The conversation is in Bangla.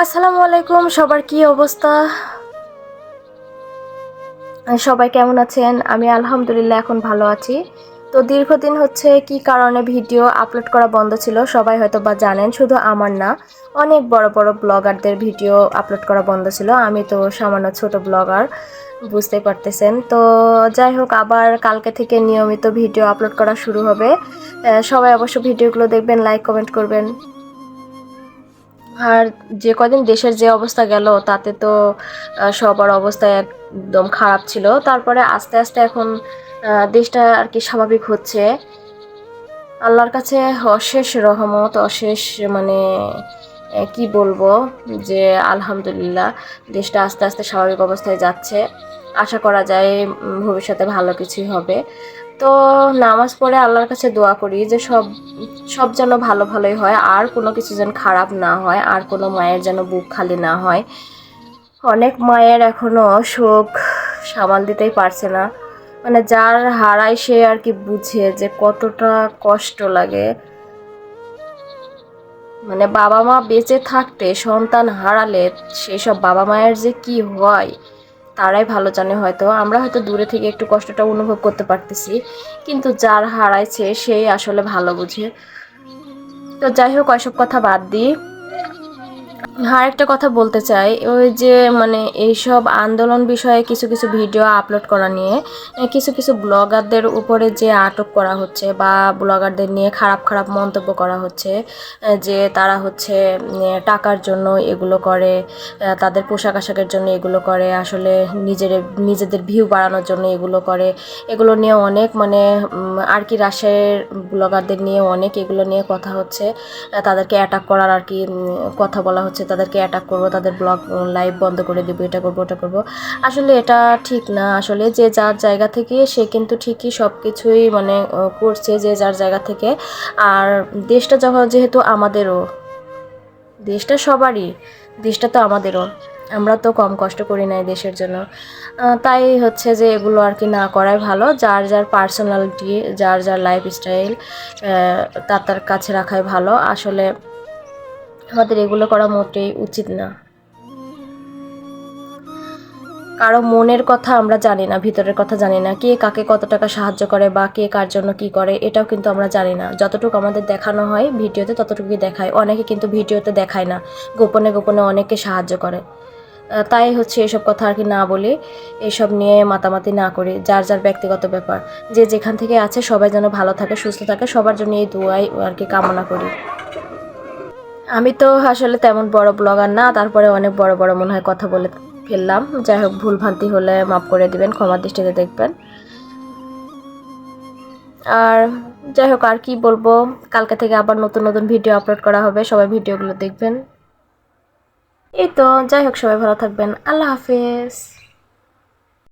আসসালামু আলাইকুম, সবার কি অবস্থা? সবাই কেমন আছেন? আমি আলহামদুলিল্লাহ এখন ভালো আছি। তো দীর্ঘদিন হচ্ছে কি কারণে ভিডিও আপলোড করা বন্ধ ছিল, সবাই হয়তো বা জানেন, শুধু আমার না, অনেক বড় বড় ব্লগারদের ভিডিও আপলোড করা বন্ধ ছিল। আমি তো সামান্য ছোট ব্লগার, বুঝতে পারতেছেন। তো যাই হোক, আবার কালকে থেকে নিয়মিত ভিডিও আপলোড করা শুরু হবে। সবাই অবশ্য ভিডিওগুলো দেখবেন লাইক কমেন্ট করবেন। আর যে কদিন দেশের যে অবস্থা গেল, তাতে তো সবার অবস্থা একদম খারাপ ছিল। তারপরে আস্তে আস্তে এখন দেশটা আর কি স্বাভাবিক হচ্ছে। আল্লাহর কাছে অশেষ রহমত, অশেষ মানে কি বলব, যে আলহামদুলিল্লাহ, দেশটা আস্তে আস্তে স্বাভাবিক অবস্থায় যাচ্ছে। আশা করা যায় ভবিষ্যতে ভালো কিছুই হবে। তো নামাজ পড়ে আল্লাহর কাছে দোয়া করি যে সব সব যেন ভালো ভালোই হয়, আর কোনো কিছু যেন খারাপ না হয়, আর কোনো মায়ের যেন বুক খালি না হয়। অনেক মায়ের এখনও শোক সামাল দিতেই পারছে না। মানে যার হারায় সে আর কি বুঝে যে কতটা কষ্ট লাগে। মানে বাবা মা বেঁচে থাকতে সন্তান হারালে সেই সব বাবা মায়ের যে কি হয় তারাই ভালো জানে হয়তো। আমরা হয়তো দূরে থেকে একটু কষ্টটা অনুভব করতে পারতেছি, কিন্তু যার হারাইছে সেই আসলে ভালো বুঝে। তো যাই হোক, ওইসব কথা বাদ দিই আর একটা কথা বলতে চাই, ওই যে মানে এইসব আন্দোলন বিষয়ে কিছু কিছু ভিডিও আপলোড করা নিয়ে কিছু কিছু ব্লগারদের উপরে যে আটক করা হচ্ছে বা ব্লগারদের নিয়ে খারাপ খারাপ মন্তব্য করা হচ্ছে যে তারা হচ্ছে টাকার জন্য এগুলো করে তাদের পোশাক আশাকের জন্য এগুলো করে, আসলে নিজের, নিজেদের ভিউ বাড়ানোর জন্য এগুলো করে, এগুলো নিয়ে অনেক মানে আর কি রাশের ব্লগারদের নিয়ে অনেক এগুলো নিয়ে কথা হচ্ছে তাদেরকে অ্যাটাক করার আর কি কথা বলা হচ্ছে। তাদেরকে অ্যাটাক করব, তাদের ব্লগ লাইভ বন্ধ করে দেবো, এটা করব, ওটা করব। আসলে এটা ঠিক না। আসলে যে যার জায়গা থেকে সে কিন্তু ঠিকই সব কিছুই মানে করছে যে যার জায়গা থেকে। আর দেশটা যখন যেহেতু আমাদেরও, দেশটা সবারই, দেশটা তো আমাদেরও, আমরা তো কম কষ্ট করি নাই দেশের জন্য। তাই হচ্ছে যে এগুলো আর কি না করাই ভালো। যার যার পার্সোনালিটি যার যার লাইফস্টাইল তার তার কাছে রাখাই ভালো। আসলে আমাদের এগুলো করা মোটেই উচিত না। কারও মনের কথা আমরা জানি না, ভিতরের কথা জানি না, কে কাকে কত টাকা সাহায্য করে বা কে কার জন্য কি করে, এটাও কিন্তু আমরা জানি না। যতটুকু আমাদের দেখানো হয় ভিডিওতে ততটুকুই দেখায়। অনেকে কিন্তু ভিডিওতে দেখায় না, গোপনে গোপনে অনেকে সাহায্য করে। তাই হচ্ছে এসব কথা আর কি না বলি, এসব নিয়ে মাতামাতি না করি, যার যার ব্যক্তিগত ব্যাপার। যে যেখান থেকে আছে সবাই যেন ভালো থাকে, সুস্থ থাকে, সবার জন্য এই দুয়াই আর কি কামনা করি। আমি তো আসলে তেমন বড় ব্লগার না, তারপরে অনেক বড় বড় মনে হয় কথা বলে ফেললাম। যাই হোক, ভুল ভ্রান্তি হলে মাফ করে দিবেন, ক্ষমার দৃষ্টিতে দেখবেন। আর যাই হোক, আর কি বলব, কালকে থেকে আবার নতুন নতুন ভিডিও আপলোড করা হবে, সবাই ভিডিওগুলো দেখবেন। এই তো, যাই হোক, সবাই ভালো থাকবেন। আল্লাহ হাফেজ।